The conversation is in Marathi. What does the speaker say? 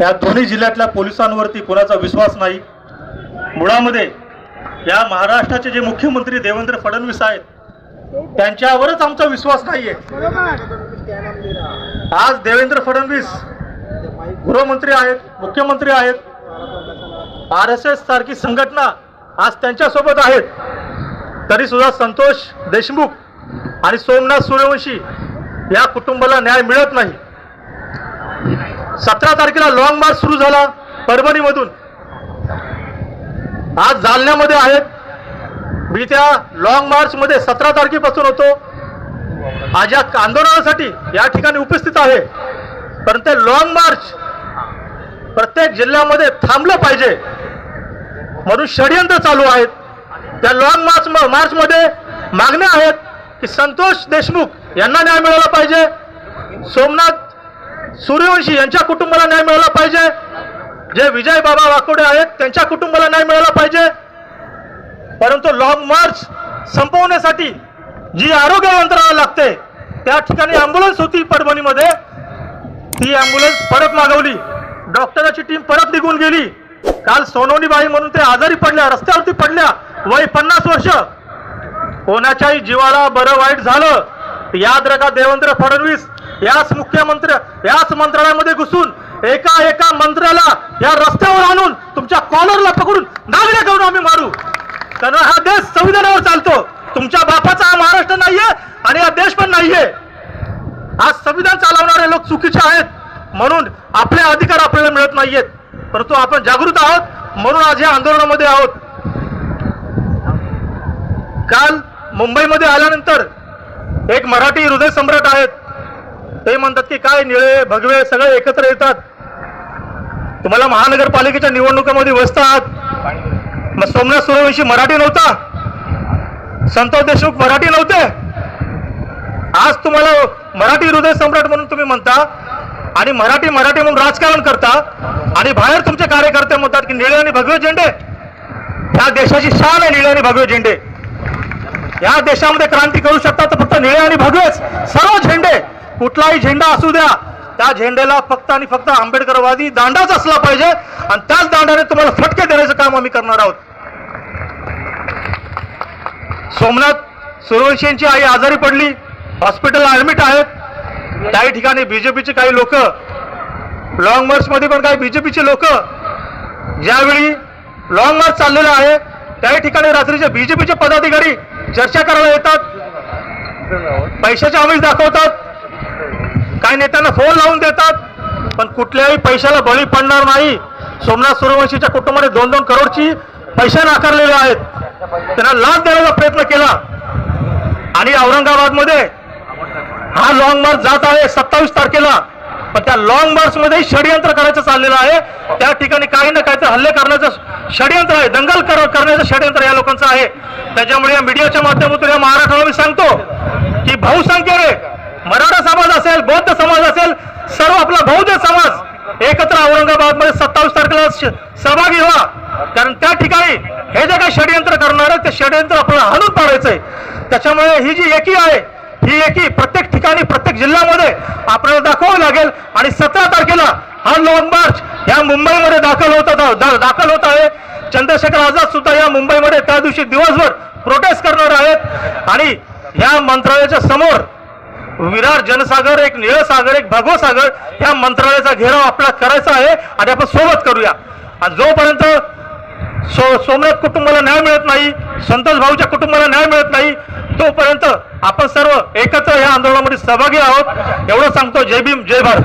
या दोन्ही जिल्ह्यातल्या पोलिसांवरती कोणाचा विश्वास नाही. मुळामध्ये या महाराष्ट्राचे जे मुख्यमंत्री देवेंद्र फडणवीस आहेत त्यांच्यावरच आमचा विश्वास नाहीये. आज देवेंद्र फडणवीस गृहमंत्री आहेत मुख्यमंत्री आहेत. आर एस एस सारखी संघटना आज त्यांच्यासोबत आहेत. तरी सुद्धा संतोष देशमुख आणि सोमनाथ सूर्यवंशी या कुटुंबाला न्याय मिळत नाही. सतरा तारखेला लॉंग मार्च सुरू झाला परभणीमधून. आज जालन्यामध्ये आहेत. मी त्या लॉंग मार्चमध्ये सतरा तारखेपासून होतो. आज या आंदोलनासाठी या ठिकाणी उपस्थित आहे. पण ते लॉंग मार्च प्रत्येक जिल्ह्यामध्ये थांबलं पाहिजे. म्हणून षडयंत्र चालू आहेत. त्या लॉंग मार्च मार्चमध्ये मागण्या आहेत की संतोष देशमुख यांना न्याय मिळाला पाहिजे. सोमनाथ सूर्यवंशी यांच्या कुटुंबाला न्याय मिळाला पाहिजे. जे विजय बाबा वाकोडे आहेत त्यांच्या कुटुंबाला न्याय मिळाला पाहिजे. परंतु लॉंग मार्च संपवण्यासाठी जी आरोग्य यंत्रणा लागते त्या ठिकाणी अँब्युलन्स होती परभणीमध्ये. ती अँब्युलन्स परत मागवली. डॉक्टराची टीम परत निघून गेली. काल सोनवणीबाई म्हणून ते आजारी पडल्या रस्त्यावरती पडल्या. वय पन्नास वर्ष. कोणाच्याही जीवाला बरं वाईट झालं याद रखा देवेंद्र फडणवीस. याच मुख्यमंत्री याच मंत्रालयामध्ये घुसून एका एका मंत्र्याला या रस्त्यावर आणून तुमच्या कॉलरला पकडून नागरिक करून आम्ही मारू. कारण हा देश संविधानावर चालतो. तुमच्या बापाचा हा महाराष्ट्र नाहीये आणि हा देश पण नाहीये. आज संविधान चालवणारे लोक चुकीचे आहेत. म्हणून आपले अधिकार आपल्याला मिळत नाहीयेत. परंतु आपण जागृत आहोत. म्हणून आज या आंदोलनामध्ये आहोत. काल मुंबईमध्ये आल्यानंतर एक मराठी हृदय सम्राट आहेत. ते म्हणतात की काय निळे भगवे सगळे एकत्र येतात. तुम्हाला महानगरपालिकेच्या निवडणुकामध्ये व्यस्त आहात. मग सोमनाथ सूर्यवंशी मराठी नव्हता. संतोष देशमुख मराठी नव्हते. आज तुम्हाला मराठी हृदय सम्राट म्हणून तुम्ही म्हणता आणि मराठी मराठी म्हणून राजकारण करता आणि बाहेर तुमचे कार्यकर्ते म्हणतात की निळे आणि भगवे झेंडे. ह्या देशाची शान आहे निळे आणि भगवे झेंडे. या देशामध्ये क्रांती करू शकतात तर फक्त निळे आणि भगवेच. सर्व झेंडे. कुठलाही झेंडा असू द्या त्या झेंड्याला फक्त आणि फक्त आंबेडकरवादी दांडाच असला पाहिजे आणि त्याच दांडाने तुम्हाला फटके देण्याचं काम आम्ही करणार आहोत. सोमनाथ सूर्यवंशींची आई आजारी पडली हॉस्पिटल ऍडमिट आहेत. काही ठिकाणी बीजेपीचे काही लोक लॉंग मार्चमध्ये पण काही बीजेपीचे लोक ज्यावेळी लॉंग मार्च चाललेला आहे त्याही ठिकाणी रात्रीचे बीजेपीचे पदाधिकारी चर्चा करायला येतात पैशाचे आमिष दाखवतात. काही नेत्यांना फोन लावून देतात पण कुठल्याही पैशाला बळी पडणार नाही. सोमनाथ सूर्यवंशीच्या कुटुंबाने दोन दोन करोडची पैसे नाकारलेले आहेत. त्यांना लाच देण्याचा प्रयत्न केला. आणि औरंगाबादमध्ये हा लॉंग मार्च जात आहे सत्तावीस तारखेला. पण त्या लॉंग मार्चमध्ये षडयंत्र करायचं चाललेलं आहे. त्या ठिकाणी काही ना काहीतरी हल्ले करण्याचं षडयंत्र आहे. दंगल कर- करण्याचं षडयंत्र या लोकांचं आहे. त्याच्यामुळे या मीडियाच्या माध्यमातून या महाराष्ट्राला मी सांगतो की बहुसंख्येने मराठा समाज असेल आपला बौद्ध समाज एकत्र औरंगाबादमध्ये सत्तावीस तारखेला सहभागी व्हा. कारण त्या ठिकाणी हे जे काही षडयंत्र करणार आहे ते षडयंत्र आपल्याला हाणून पाडायचंय. त्याच्यामुळे ही जी एकी आहे ही एकी प्रत्येक ठिकाणी प्रत्येक जिल्ह्यामध्ये आपल्याला दाखवावं लागेल. आणि सतरा तारखेला हा लॉंग मार्च या मुंबईमध्ये दाखल होत दाखल होत आहे. चंद्रशेखर आझाद सुद्धा या मुंबईमध्ये त्या दिवशी दिवसभर प्रोटेस्ट करणार आहेत. आणि या मंत्रालयाच्या समोर विरार जनसागर एक निळसागर एक भगव सागर या मंत्रालयाचा घेराव आपला करायचा आहे आणि आपण सोबत करूया. आणि जोपर्यंत सो सोमनाथ कुटुंबाला न्याय मिळत नाही संतोष भाऊच्या कुटुंबाला न्याय मिळत नाही तोपर्यंत आपण सर्व एकत्र या आंदोलनामध्ये सहभागी आहोत. एवढं सांगतो जय भीम जय भारत.